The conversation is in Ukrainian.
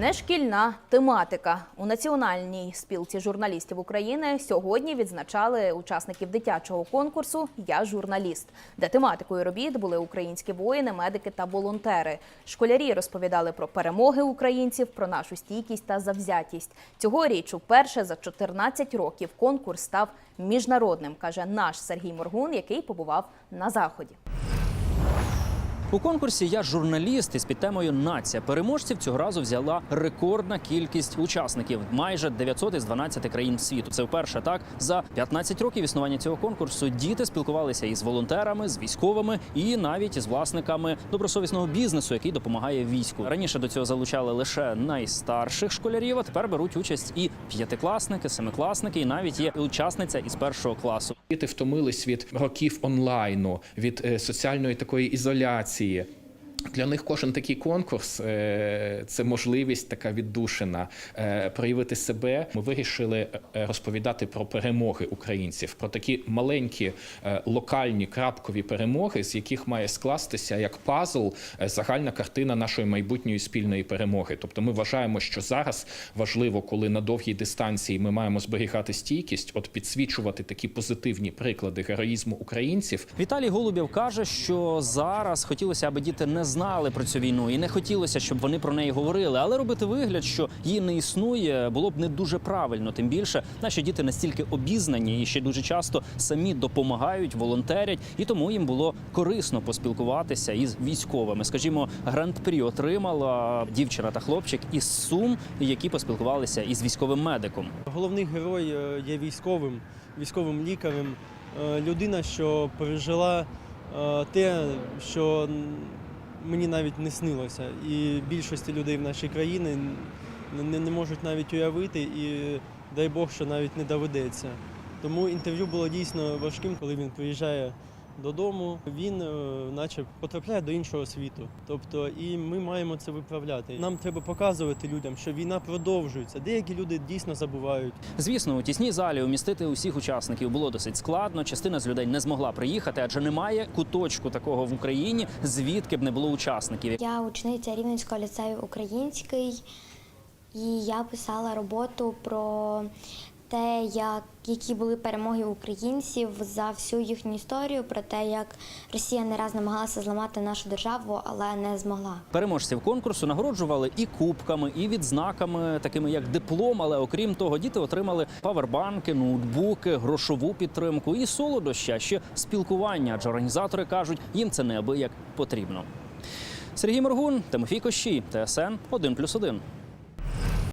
Нешкільна тематика у національній спілці журналістів України сьогодні відзначали учасників дитячого конкурсу Я журналіст, де тематикою робіт були українські воїни, медики та волонтери. Школярі розповідали про перемоги українців, про нашу стійкість та завзятість. Цьогоріч уперше за 14 років конкурс став міжнародним, каже наш Сергій Моргун, який побував на заході. У конкурсі я журналіст із під темою Нація переможців цього разу взяла рекордна кількість учасників майже 900 із 12 країн світу. Це вперше так за 15 років існування цього конкурсу. Діти спілкувалися із волонтерами, з військовими і навіть із власниками добросовісного бізнесу, який допомагає війську. Раніше до цього залучали лише найстарших школярів. А тепер беруть участь і п'ятикласники, семикласники, і навіть є учасниця із першого класу. Діти втомились від років онлайну, від е, соціальної такої ізоляції. see you. Для них кожен такий конкурс е, це можливість така віддушина е, проявити себе. Ми вирішили е, розповідати про перемоги українців, про такі маленькі локальні крапкові перемоги, з яких має скластися як пазл загальна картина нашої майбутньої спільної перемоги. Тобто, ми вважаємо, що зараз важливо, коли на довгій дистанції ми маємо зберігати стійкість, от підсвічувати такі позитивні приклади героїзму українців. Віталій Голубєв каже, що зараз хотілося, аби діти не знали про цю війну, і не хотілося, щоб вони про неї говорили. Але робити вигляд, що її не існує, було б не дуже правильно. Тим більше наші діти настільки обізнані і ще дуже часто самі допомагають, волонтерять, і тому їм було корисно поспілкуватися із військовими. Скажімо, гранд-прі отримала дівчина та хлопчик із Сум, які поспілкувалися із військовим медиком. Головний герой е, є військовим, військовим лікарем, е, людина, що пережила е, те, що мені навіть не снилося. І більшості людей в нашій країні не, не можуть навіть уявити, і дай Бог, що навіть не доведеться. Тому інтерв'ю було дійсно важким, коли він приїжджає додому, він е, наче потрапляє до іншого світу. Тобто, і ми маємо це виправляти. Нам треба показувати людям, що війна продовжується. Деякі люди дійсно забувають. Звісно, у тісній залі умістити усіх учасників було досить складно. Частина з людей не змогла приїхати, адже немає куточку такого в Україні, звідки б не було учасників. Я учениця Рівненського ліцею український, і я писала роботу про те, як, які були перемоги українців за всю їхню історію, про те, як Росія не раз намагалася зламати нашу державу, але не змогла. Переможців конкурсу нагороджували і кубками, і відзнаками, такими як диплом. Але окрім того, діти отримали павербанки, ноутбуки, грошову підтримку і солодоща, ще спілкування. Адже організатори кажуть, їм це неабияк потрібно. Сергій Моргун, Тимофій Кощій, ТСН 1+,1.